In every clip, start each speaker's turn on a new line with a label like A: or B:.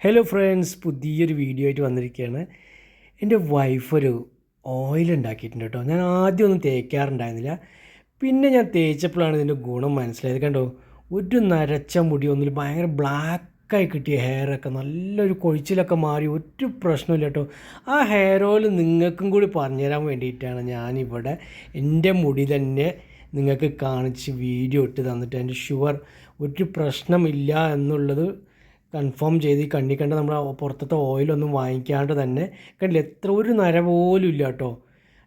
A: Hello friends പുതിയൊരു video ആയിട്ട് വന്നിരിക്കുകയാണ്. എന്റെ വൈഫ് ഒരു ഓയിൽ ഉണ്ടാക്കിയിട്ടുണ്ട് കേട്ടോ. ഞാൻ ആദ്യം ഒന്നും തേക്കാറുണ്ടായിരുന്നില്ല. പിന്നെ ഞാൻ തേച്ചപ്പോഴാണ് ഇതിന്റെ ഗുണം മനസ്സിലായത്. കണ്ടോ ഒരു നരച്ച മുടി ഒന്നിൽ ഭയങ്കര ബ്ലാക്കായി കിട്ടിയ ഹെയറൊക്കെ നല്ലൊരു കൊഴിച്ചിലൊക്കെ മാറി ഒരു പ്രശ്നമില്ല കേട്ടോ. ആ ഹെയർ ഓയിൽ നിങ്ങൾക്കും കൂടി പറഞ്ഞുതരാൻ വേണ്ടിയിട്ടാണ് ഞാനിവിടെ എന്റെ മുടി തന്നെ നിങ്ങൾക്ക് കാണിച്ച് വീഡിയോ ഇട്ട് തന്നിട്ട് എന്റെ ഷുവർ ഒരു പ്രശ്നമില്ല എന്നുള്ളത് കൺഫേം ചെയ്ത് ഈ കണ്ണി കണ്ട് നമ്മൾ പുറത്തത്തെ ഓയിലൊന്നും വാങ്ങിക്കാണ്ട് തന്നെ കണ്ടില്ല എത്ര ഒരു നര പോലും ഇല്ല കേട്ടോ.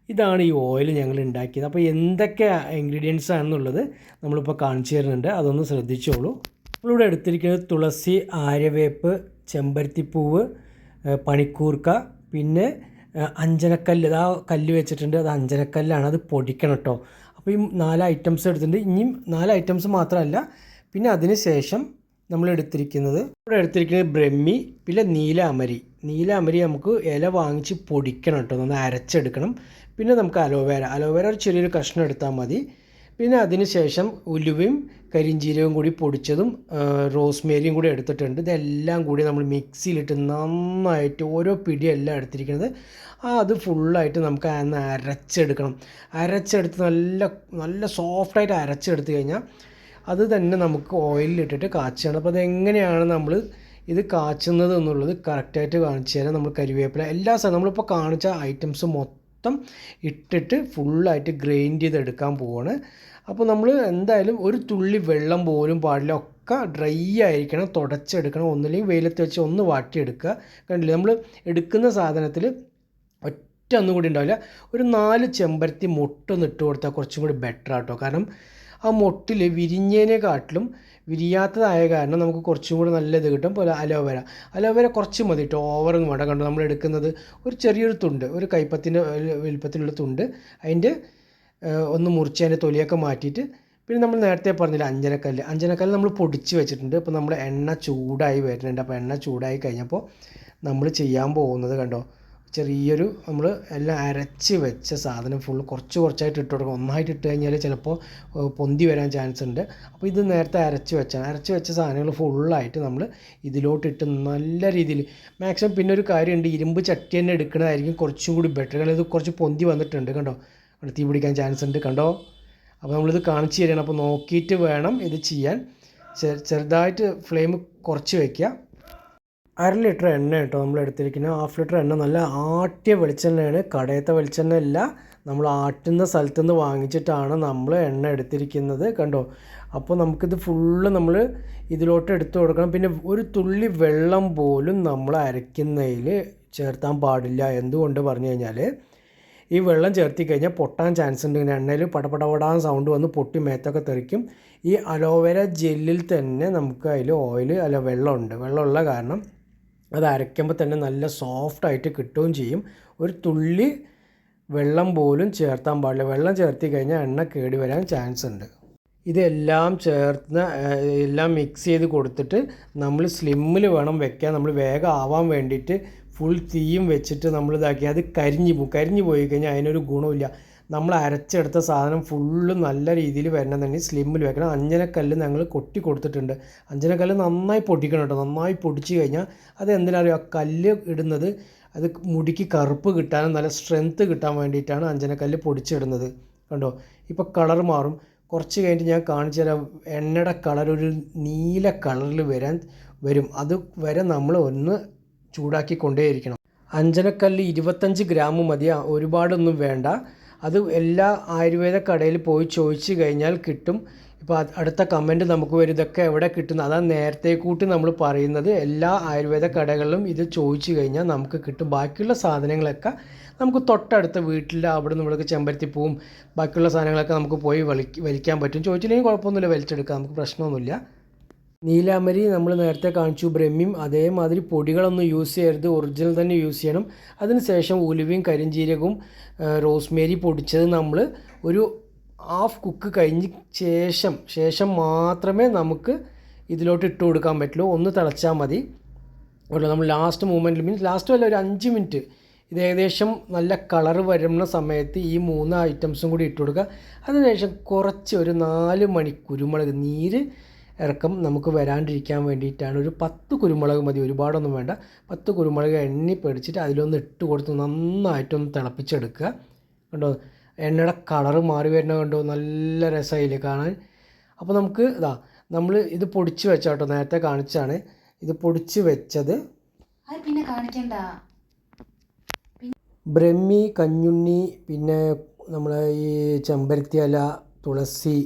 A: ഇതാണ് ഈ ഓയിൽ ഞങ്ങൾ ഉണ്ടാക്കിയത്. അപ്പോൾ എന്തൊക്കെ ഇൻഗ്രീഡിയൻസ് ആണെന്നുള്ളത് നമ്മളിപ്പോൾ കാണിച്ചു തരുന്നുണ്ട്. അതൊന്ന് ശ്രദ്ധിച്ചോളൂ. നമ്മളിവിടെ എടുത്തിരിക്കുന്നത് തുളസി ആര്യവേപ്പ് ചെമ്പരത്തിപ്പൂവ് പണിക്കൂർക്ക പിന്നെ അഞ്ചനക്കല്ല്. ഇതാ കല്ല് വെച്ചിട്ടുണ്ട്. അത് അഞ്ചനക്കല്ലാണ്. അത് പൊടിക്കണം കേട്ടോ. അപ്പോൾ ഈ നാല് ഐറ്റംസ് എടുത്തിട്ടുണ്ട്. ഇനിയും നാല് ഐറ്റംസ് മാത്രമല്ല പിന്നെ അതിന് ശേഷം നമ്മൾ എടുത്തിരിക്കുന്നത് ഇവിടെ എടുത്തിരിക്കുന്നത് ബ്രഹ്മി പിന്നെ നീലാമരി. നീലാമരി നമുക്ക് ഇല വാങ്ങിച്ച് പൊടിക്കണം കേട്ടോ. ഒന്ന് അരച്ചെടുക്കണം. പിന്നെ നമുക്ക് അലോവേര. അലോവേര ഒരു ചെറിയൊരു കഷ്ണം എടുത്താൽ മതി. പിന്നെ അതിന് ശേഷം ഉലുവയും കരിഞ്ചീരകവും കൂടി പൊടിച്ചതും റോസ്മേരിയും കൂടി എടുത്തിട്ടുണ്ട്. ഇതെല്ലാം കൂടി നമ്മൾ മിക്സിയിലിട്ട് നന്നായിട്ട് ഓരോ പിടിയെല്ലാം എടുത്തിരിക്കുന്നത്. ആ അത് ഫുള്ളായിട്ട് നമുക്ക് അന്ന് അരച്ചെടുക്കണം. അരച്ചെടുത്ത് നല്ല നല്ല സോഫ്റ്റായിട്ട് അരച്ചെടുത്ത് കഴിഞ്ഞാൽ അത് തന്നെ നമുക്ക് ഓയിലിട്ടിട്ട് കാച്ചുകയാണ് അപ്പോൾ അതെങ്ങനെയാണ് നമ്മൾ ഇത് കാച്ചുന്നത് എന്നുള്ളത് കറക്റ്റായിട്ട് കാണിച്ചു തരാം. നമ്മൾ കരിവേപ്പില എല്ലാ സാധനം നമ്മളിപ്പോൾ കാണിച്ച ഐറ്റംസ് മൊത്തം ഇട്ടിട്ട് ഫുള്ളായിട്ട് ഗ്രൈൻഡ് ചെയ്തെടുക്കാൻ പോവാണ്. അപ്പോൾ നമ്മൾ എന്തായാലും ഒരു തുള്ളി വെള്ളം പോലും പാടില്ല. ഒക്കെ ഡ്രൈ ആയിരിക്കണം തുടച്ചെടുക്കണം. ഒന്നില്ലെങ്കിൽ വെയിലത്ത് വെച്ച് ഒന്ന് വാട്ടിയെടുക്കുക. കണ്ടില്ലേ? നമ്മൾ എടുക്കുന്ന സാധനത്തിൽ ഒറ്റ ഒന്നും കൂടി ഉണ്ടാവില്ല. ഒരു നാല് ചെമ്പരത്തി മുട്ടൊന്ന് ഇട്ട് കൊടുത്താൽ കുറച്ചും കൂടി ബെറ്റർ ആട്ടോ. കാരണം ആ മൊട്ടിൽ വിരിഞ്ഞതിനെക്കാട്ടിലും വിരിയാത്തതായ കാരണം നമുക്ക് കുറച്ചും കൂടി നല്ലത് കിട്ടും. പോലെ അലോവേര. അലോവേര കുറച്ച് മതി കേട്ടോ ഓവറൊന്നും വേണ്ട. കണ്ടോ? നമ്മൾ എടുക്കുന്നത് ഒരു ചെറിയൊരു തുണ്ട്. ഒരു കൈപ്പത്തിന്റെ വലുപ്പത്തിലുള്ള തുണ്ട്. അതിന്റെ ഒന്ന് മുറിച്ച് അതിന്റെ തൊലിയൊക്കെ മാറ്റിയിട്ട് പിന്നെ നമ്മൾ നേരത്തെ പറഞ്ഞില്ല അഞ്ചനക്കല്ല്. അഞ്ചനക്കല്ല് നമ്മൾ പൊടിച്ച് വെച്ചിട്ടുണ്ട്. അപ്പോൾ നമ്മൾ എണ്ണ ചൂടായി വരുന്നുണ്ട്. അപ്പോൾ എണ്ണ ചൂടായി കഴിഞ്ഞപ്പോൾ നമ്മൾ ചെയ്യാൻ പോകുന്നത് കണ്ടോ? ചെറിയൊരു നമ്മൾ എല്ലാം അരച്ച് വെച്ച സാധനം ഫുൾ കുറച്ച് കുറച്ചായിട്ട് ഇട്ട് കൊടുക്കണം ഒന്നായിട്ട് ഇട്ട് കഴിഞ്ഞാൽ ചിലപ്പോൾ പൊന്തി വരാൻ ചാൻസ് ഉണ്ട്. അപ്പോൾ ഇത് നേരത്തെ അരച്ച് വെച്ചാണ്. അരച്ച് വെച്ച സാധനങ്ങൾ ഫുള്ളായിട്ട് നമ്മൾ ഇതിലോട്ടിട്ട് നല്ല രീതിയിൽ മാക്സിമം പിന്നെ ഒരു കാര്യമുണ്ട്. ഇരുമ്പ് ചട്ടി തന്നെ എടുക്കുന്നതായിരിക്കും കുറച്ചും കൂടി ബെറ്റർ കാരണം ഇത് കുറച്ച് പൊന്തി വന്നിട്ടുണ്ട് കണ്ടോ? തീ പിടിക്കാൻ ചാൻസ് ഉണ്ട് കണ്ടോ? അപ്പോൾ നമ്മളിത് കാണിച്ച് തരികയാണ് അപ്പോൾ നോക്കിയിട്ട് വേണം ഇത് ചെയ്യാൻ. ചെറുതായിട്ട് ഫ്ലെയിം കുറച്ച് വയ്ക്കുക അര ലിറ്റർ എണ്ണ കേട്ടോ നമ്മൾ എടുത്തിരിക്കുന്നത് ഹാഫ് ലിറ്റർ എണ്ണ നല്ല ആട്ടിയ വെളിച്ചെണ്ണയാണ്. കടയത്തെ വെളിച്ചെണ്ണ അല്ല നമ്മൾ ആട്ടുന്ന സ്ഥലത്ത് നിന്ന് വാങ്ങിച്ചിട്ടാണ് നമ്മൾ എണ്ണ എടുത്തിരിക്കുന്നത് കണ്ടോ? അപ്പോൾ നമുക്കിത് ഫുള്ള് നമ്മൾ ഇതിലോട്ട് എടുത്തു കൊടുക്കണം. പിന്നെ ഒരു തുള്ളി വെള്ളം പോലും നമ്മൾ അരയ്ക്കുന്നതിൽ ചേർത്താൻ പാടില്ല എന്തുകൊണ്ട് പറഞ്ഞു കഴിഞ്ഞാൽ. ഈ വെള്ളം ചേർത്തി കഴിഞ്ഞാൽ പൊട്ടാൻ ചാൻസ് ഉണ്ട്. ഇങ്ങനെ എണ്ണയിൽ പടപടപടാൻ സൗണ്ട് വന്ന് പൊട്ടി മേത്തൊക്കെ തെറിക്കും. ഈ അലോവേര ജെല്ലിൽ തന്നെ നമുക്ക് അതിൽ ഓയിൽ അല്ല വെള്ളമുണ്ട്. വെള്ളമുള്ള കാരണം അത് അരയ്ക്കുമ്പോൾ തന്നെ നല്ല സോഫ്റ്റായിട്ട് കിട്ടുകയും ചെയ്യും. ഒരു തുള്ളി വെള്ളം പോലും ചേർത്താൻ പാടില്ല. വെള്ളം ചേർത്തി കഴിഞ്ഞാൽ എണ്ണ കേടി വരാൻ ചാൻസ് ഉണ്ട്. ഇതെല്ലാം ചേർത്ത് എല്ലാം മിക്സ് ചെയ്ത് കൊടുത്തിട്ട് നമ്മൾ സ്ലിമ്മിൽ വേണം വെക്കാൻ. നമ്മൾ വേഗം ആവാൻ വേണ്ടിയിട്ട് ഫുൾ തീയും വെച്ചിട്ട് നമ്മൾ ഇതാക്കി അത് കരിഞ്ഞു പോകും കരിഞ്ഞു പോയി കഴിഞ്ഞാൽ അതിനൊരു ഗുണമില്ല നമ്മൾ അരച്ചെടുത്ത സാധനം ഫുള്ള് നല്ല രീതിയിൽ വരണമെന്നുണ്ടെങ്കിൽ സ്ലിമ്മിൽ വെക്കണം. അഞ്ചനക്കല്ല് ഞങ്ങൾ കൊട്ടി കൊടുത്തിട്ടുണ്ട്. അഞ്ചനക്കല്ല് നന്നായി പൊടിക്കണം കേട്ടോ. നന്നായി പൊടിച്ച് കഴിഞ്ഞാൽ അത് എന്തിനറിയോ ആ കല്ല് ഇടുന്നത് അത് മുടിക്ക് കറുപ്പ് കിട്ടാനും നല്ല സ്ട്രെങ്ത്ത് കിട്ടാൻ വേണ്ടിയിട്ടാണ് അഞ്ചനക്കല്ല് പൊടിച്ചിടുന്നത്. കണ്ടോ? ഇപ്പോൾ കളർ മാറും. കുറച്ച് കഴിഞ്ഞിട്ട് ഞാൻ കാണിച്ചു തരാം. എണ്ണയുടെ കളർ ഒരു നീല കളറിൽ വരാൻ വരും. അത് വരെ നമ്മൾ ഒന്ന് ചൂടാക്കി കൊണ്ടേയിരിക്കണം അഞ്ചനക്കല്ല് ഇരുപത്തഞ്ച് ഗ്രാം മതിയാ. ഒരുപാടൊന്നും വേണ്ട. അത് എല്ലാ ആയുർവേദ കടയിൽ പോയി ചോദിച്ചു കഴിഞ്ഞാൽ കിട്ടും. ഇപ്പോൾ അടുത്ത കമന്റ് നമുക്ക് വരും. ഇതൊക്കെ എവിടെ കിട്ടുന്നു? അതാണ് നേരത്തെ കൂട്ടി നമ്മൾ പറയുന്നത്. എല്ലാ ആയുർവേദ കടകളിലും ഇത് ചോദിച്ചു കഴിഞ്ഞാൽ നമുക്ക് കിട്ടും. ബാക്കിയുള്ള സാധനങ്ങളൊക്കെ നമുക്ക് തൊട്ടടുത്ത വീട്ടിൽ അവിടെ നമ്മൾക്ക് ചെമ്പരത്തിപ്പൂവും ബാക്കിയുള്ള സാധനങ്ങളൊക്കെ നമുക്ക് പോയി വലി വലിക്കാൻ പറ്റും. ചോദിച്ചില്ലെങ്കിൽ കുഴപ്പമൊന്നുമില്ല. വലിച്ചെടുക്കാം. നമുക്ക് പ്രശ്നമൊന്നുമില്ല. നീലാമരി നമ്മൾ നേരത്തെ കാണിച്ചു ബ്രഹ്മിയും അതേമാതിരി പൊടികളൊന്നും യൂസ് ചെയ്യരുത് ഒറിജിനൽ തന്നെ യൂസ് ചെയ്യണം. അതിനുശേഷം ഉലുവയും കരിഞ്ചീരകവും ആ, റോസ്മേരി പൊടിച്ചത് നമ്മൾ ഒരു ഹാഫ് കുക്ക് കഴിഞ്ഞ ശേഷം ശേഷം മാത്രമേ നമുക്ക് ഇതിലോട്ട് ഇട്ട് കൊടുക്കാൻ പറ്റുള്ളൂ. ഒന്ന് തിളച്ചാൽ മതി. ഉള്ളൂ നമ്മൾ ലാസ്റ്റ് മൂമെന്റിൽ മീൻസ് ലാസ്റ്റ് വല്ല ഒരു അഞ്ച് മിനിറ്റ് ഇത് ഏകദേശം നല്ല കളർ വരുന്ന സമയത്ത് ഈ മൂന്ന് ഐറ്റംസും കൂടി ഇട്ട് കൊടുക്കുക. അതിനുശേഷം കുറച്ച് ഒരു നാല് മണി കുരുമുളക് നീര് ഇറക്കം നമുക്ക് വരാണ്ടിരിക്കാൻ വേണ്ടിയിട്ടാണ്. ഒരു പത്ത് കുരുമുളക് മതി ഒരുപാടൊന്നും വേണ്ട. പത്ത് കുരുമുളക് എണ്ണി പിടിച്ചിട്ട് അതിലൊന്ന് ഇട്ട് കൊടുത്ത് നന്നായിട്ടൊന്ന് തിളപ്പിച്ചെടുക്കുക. കണ്ടോ? എണ്ണയുടെ കളറ് മാറി വരുന്നത് കണ്ടോ? നല്ല രസമായില്ലേ കാണാൻ? അപ്പോൾ നമുക്ക് ഇതാ നമ്മൾ ഇത് പൊടിച്ച് വെച്ചാട്ടോ നേരത്തെ കാണിച്ചാണ് ഇത് പൊടിച്ച് വെച്ചത്
B: പിന്നെ കാണിക്കണ്ട.
A: ബ്രഹ്മി കഞ്ഞുണ്ണി പിന്നെ നമ്മളെ ഈ ചെമ്പരത്തി ഇല തുളസി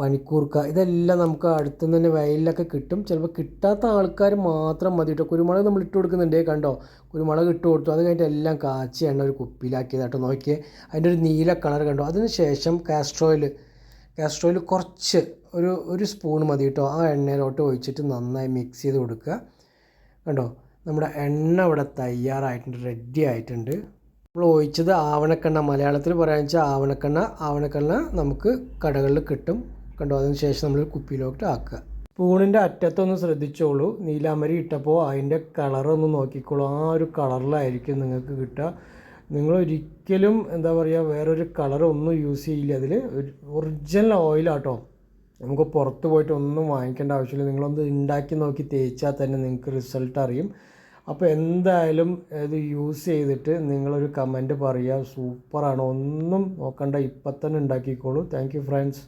A: പനിക്കൂർക്ക ഇതെല്ലാം നമുക്ക് അടുത്തുനിന്ന് തന്നെ വയലിലൊക്കെ കിട്ടും. ചിലപ്പോൾ കിട്ടാത്ത ആൾക്കാർ മാത്രം മതി കേട്ടോ കുരുമുളക് നമ്മൾ ഇട്ട് കൊടുക്കുന്നുണ്ടേ കണ്ടോ? കുരുമുളക് ഇട്ട് കൊടുത്തു. അത് കഴിഞ്ഞിട്ട് എല്ലാം കാച്ചി എണ്ണ ഒരു കുപ്പിയിലാക്കിയതാട്ടോ നോക്കിയേ അതിന്റെ ഒരു നീല കളർ കണ്ടോ? അതിന് ശേഷം കാസ്ട്രോയിൽ കാസ്ട്രോയിൽ കുറച്ച് ഒരു ഒരു സ്പൂൺ മതി കേട്ടോ ആ എണ്ണയിലോട്ട് ഒഴിച്ചിട്ട് നന്നായി മിക്സ് ചെയ്ത് കൊടുക്കുക. കണ്ടോ? നമ്മുടെ എണ്ണ ഇവിടെ തയ്യാറായിട്ടുണ്ട് റെഡി ആയിട്ടുണ്ട്. നമ്മൾ ഒഴിച്ചത് ആവണക്കെണ്ണ. മലയാളത്തിൽ പറയാന്ന് വെച്ചാൽ ആവണക്കെണ്ണ ആവണക്കെണ്ണ നമുക്ക് കടകളിൽ കിട്ടും. കണ്ടോ? അതിന് ശേഷം നമ്മൾ കുപ്പിയിലോട്ട് ആക്കുക. സ്പൂണിന്റെ അറ്റത്തൊന്ന് ശ്രദ്ധിച്ചോളൂ. നീലാമരി ഇട്ടപ്പോൾ അതിന്റെ കളറൊന്ന് നോക്കിക്കോളൂ. ആ ഒരു കളറിലായിരിക്കും നിങ്ങൾക്ക് കിട്ടുക. നിങ്ങൾ ഒരിക്കലും എന്താ പറയുക വേറൊരു കളറൊന്നും യൂസ് ചെയ്യില്ല. അതിൽ ഒറിജിനൽ ഓയിലാട്ടോ നമുക്ക് പുറത്ത് പോയിട്ട് ഒന്നും വാങ്ങിക്കേണ്ട ആവശ്യമില്ല. നിങ്ങളൊന്ന് ഉണ്ടാക്കി നോക്കി തേച്ചാൽ തന്നെ നിങ്ങൾക്ക് റിസൾട്ട് അറിയും. അപ്പോൾ എന്തായാലും ഇത് യൂസ് ചെയ്തിട്ട് നിങ്ങളൊരു കമന്റ് പറയുക. സൂപ്പറാണ് ഒന്നും നോക്കണ്ട. ഇപ്പം തന്നെ ഉണ്ടാക്കിക്കോളൂ താങ്ക് ഫ്രണ്ട്സ്